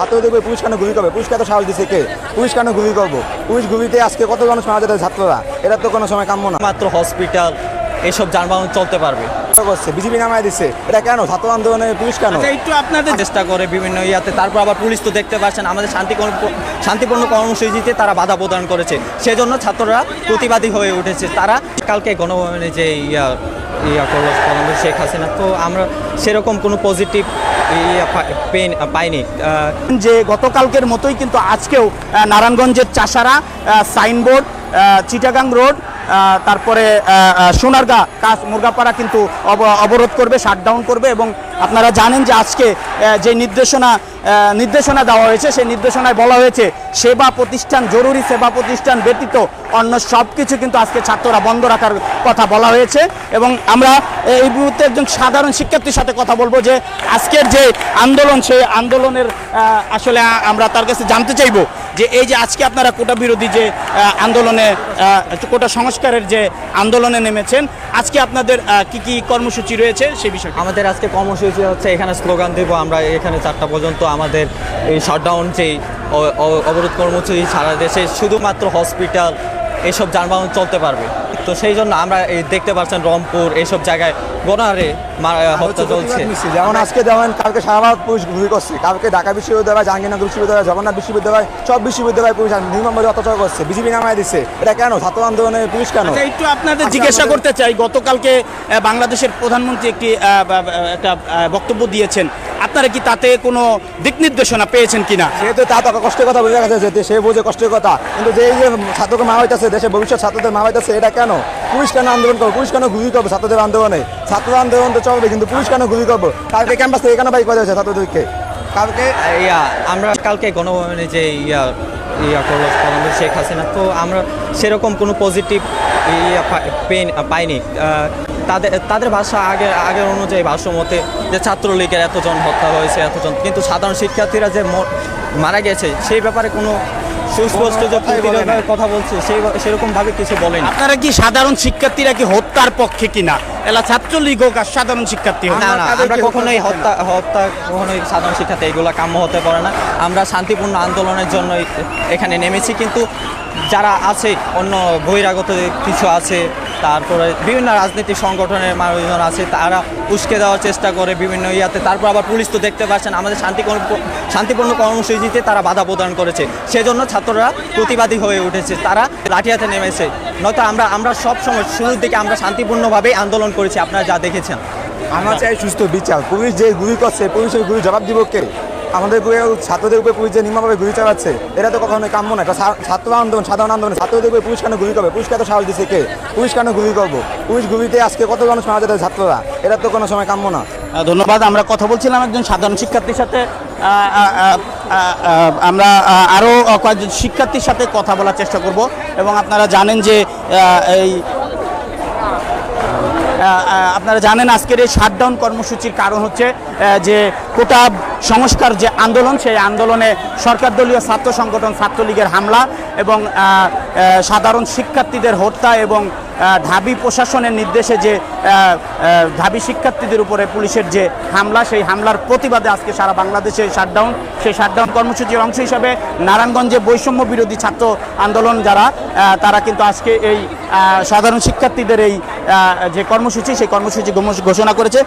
ছাত্র দেখবে পুলিশ কেন গুলি করবে পুলিশ কেন সাহস দিছে কে? পুলিশ কেন গুলি করব পুলিশ গুলিতে আজকে কত মানুষ মারা যেতে ছাত্ররা? এটা তো কোনো সময় কাম্য না। মাত্র হসপিটাল এসব যানবাহন চলতে পারবে। করছে বিজেপি নামায় দিচ্ছে এটা কেন? ছাত্র আন্দোলনে পুলিশ কেন আচ্ছা একটু আপনাদের চেষ্টা করে বিভিন্ন ইয়াতে। তারপর আবার পুলিশ তো দেখতে পাচ্ছেন আমাদের শান্তি শান্তিপূর্ণ কর্মসূচিতে তারা বাধা প্রদান করেছে। সেজন্য ছাত্ররা প্রতিবাদী হয়ে উঠেছে। তারা কালকে গণভবনে যে ইয়া ইয়া করল শেখ হাসিনা তো আমরা সেরকম কোনো পজিটিভ পা- পেন পাইনি যে গতকালকের মতোই কিন্তু আজকেও নারায়ণগঞ্জের চাষারা সাইনবোর্ড চিটাগাং রোড তারপরে সোনারগা, কাজ মুরগাপাড়া কিন্তু অব- অবরোধ করবে শাটডাউন করবে এবং আপনারা জানেন যে আজকে যে নির্দেশনা নির্দেশনা দেওয়া হয়েছে, সেই নির্দেশনায় বলা হয়েছে, সেবা প্রতিষ্ঠান, জরুরি সেবা প্রতিষ্ঠান ব্যতীত অন্য সব কিছু কিন্তু আজকে ছাত্ররা বন্ধ রাখার কথা বলা হয়েছে এবং আমরা এই মুহূর্তে একজন সাধারণ শিক্ষার্থীর সাথে কথা বলব যে আজকের যে আন্দোলন, সেই আন্দোলনের আসলে আমরা তার কাছে জানতে চাইব। যে এই যে আজকে আপনারা কোটা বিরোধী যে আন্দোলনে কোটা সংস্কারের যে আন্দোলনে নেমেছেন, আজকে আপনাদের কি কি কর্মসূচি রয়েছে সেই বিষয়ে আমাদের আজকে কর্মসূচি হচ্ছে, এখানে স্লোগান দেবো, আমরা এখানে চারটা পর্যন্ত আমাদের এই শাটডাউন যেই অবরোধ কর্মসূচি সারা দেশে, শুধুমাত্র হসপিটাল এসব যানবাহন চলতে পারবে। তো সেই জন্য আমরা এই দেখতে পাচ্ছেন রংপুর এইসব জায়গায় গণহারে মারা- হত্যা চলছে। যেমন আজকে যেমন কালকে শাহবাগ পুলিশ গুলি করছে। কালকে ঢাকা বিশ্ববিদ্যালয় জাহাঙ্গীরনগর বিশ্ববিদ্যালয় জগন্নাথ বিশ্ববিদ্যালয় সব বিশ্ববিদ্যালয় পুলিশ নির্মমভাবে অত্যাচার করছে বিজেপি নামায় দিচ্ছে এটা কেন? ছাত্র আন্দোলনে পুলিশ কেন? আচ্ছা একটু আপনাদের জিজ্ঞাসা করতে চাই। গতকালকে বাংলাদেশের প্রধানমন্ত্রী একটি একটা বক্তব্য দিয়েছেন। আপনারা কি তাতে কোনো দিক নির্দেশনা পেয়েছেন কিনা? সেহেতু তা তো কষ্টের কথা বোঝা গেছে যে সে বোঝে কষ্টের কথা। কিন্তু যে যে ছাত্রকে মা হইতেছে দেশের ভবিষ্যৎ ছাত্রদের মা হইতেছে এটা কেন? পুলিশ কেন আন্দোলন করব? পুলিশ কেন গুলি করব ছাত্রদের আন্দোলনে? ছাত্র আন্দোলন তো চলবে কিন্তু পুলিশ কেন গুলি করব? কালকে ক্যাম্পাস থেকে কেন বাইক করা হয়েছে ছাত্রদেরকে? কালকে? ইয়া আমরা কালকে গণভবনে যে ইয়া ইয়া করল প্রধানমন্ত্রী শেখ হাসিনা তো আমরা সেরকম কোনো পজিটিভ ইয়া পা- পেন পাইনি। আহ, তাদের তাদের ভাষা আগে আগের অনুযায়ী ভাষ্য মতে যে ছাত্রলীগের এতজন হত্যা হয়েছে এতজন। কিন্তু সাধারণ শিক্ষার্থীরা যে মারা গেছে সেই ব্যাপারে কোনো সুস্পষ্ট যে প্রতিরোধের কথা বলছে সেই সেরকমভাবে কিছু বলেনি। আপনারা কি সাধারণ শিক্ষার্থীরা কি হত্যার পক্ষে কিনা? এলা ছাত্রলীগ হোক আর সাধারণ শিক্ষার্থী হোক। না আমরা কখনোই হত্যা হত্যা হত্যা কখনোই সাধারণ শিক্ষার্থী এগুলো কাম্য হতে পারে না। আমরা শান্তিপূর্ণ আন্দোলনের জন্য এখানে নেমেছি কিন্তু যারা আছে অন্য বহিরাগত কিছু আছে তারপরে বিভিন্ন রাজনৈতিক সংগঠনের মানুষজন আছে, তারা উস্কে দেওয়ার চেষ্টা করে বিভিন্ন ইয়াতে। তারপর আবার পুলিশ তো দেখতে পাচ্ছেন, আমাদের শান্তি শান্তিপূর্ণ কর্মসূচিতে তারা বাধা প্রদান করেছে। সেজন্য ছাত্ররা প্রতিবাদী হয়ে উঠেছে। তারা লাঠিয়াতে নেমেছে। নয়তো আমরা আমরা সব সময় শুরুর দিকে আমরা শান্তিপূর্ণভাবেই আন্দোলন করেছি। আপনারা যা দেখেছেন। আমরা চাই সুস্থ বিচার। পুলিশ যে গুলি করছে, পুলিশের গুলি জবাব দিব কে? আমাদের ছাত্রদের উপরে পুলিশ যে নির্মমভাবে গুলি চালাচ্ছে, এটা তো কখনোই কাম্য না ছাত্র আন্দোলন, সাধারণ আন্দোলন, ছাত্রদের উপরে পুলিশ কেন গুলি করবে? পুলিশ কেন সাহস দিচ্ছে কে? পুলিশ কেন গুলি করব? পুলিশ গুলিতে আজকে কত মানুষ মারা যেতে ছাত্ররা? এটা তো কোনো সময় কাম্য না ধন্যবাদ। আমরা কথা বলছিলাম একজন সাধারণ শিক্ষার্থীর সাথে। আমরা আরও কয়েকজন শিক্ষার্থীর সাথে কথা বলার চেষ্টা করব। এবং আপনারা জানেন যে এই আপনারা জানেন আজকের এই শাটডাউন কর্মসূচির কারণ হচ্ছে যে কোটা সংস্কার যে আন্দোলন, সেই আন্দোলনে সরকার দলীয় ছাত্র সংগঠন ছাত্রলীগের হামলা এবং সাধারণ শিক্ষার্থীদের হত্যা এবং ঢাবি প্রশাসনের নির্দেশে যে ঢাবি শিক্ষার্থীদের উপরে পুলিশের যে হামলা, সেই হামলার প্রতিবাদে আজকে সারা বাংলাদেশে শাটডাউন সেই শাটডাউন কর্মসূচির অংশ হিসাবে নারায়ণগঞ্জে বৈষম্য বিরোধী ছাত্র আন্দোলন যারা তারা কিন্তু আজকে এই সাধারণ শিক্ষার্থীদের এই যে কর্মসূচি সেই কর্মসূচি ঘোষণা করেছে।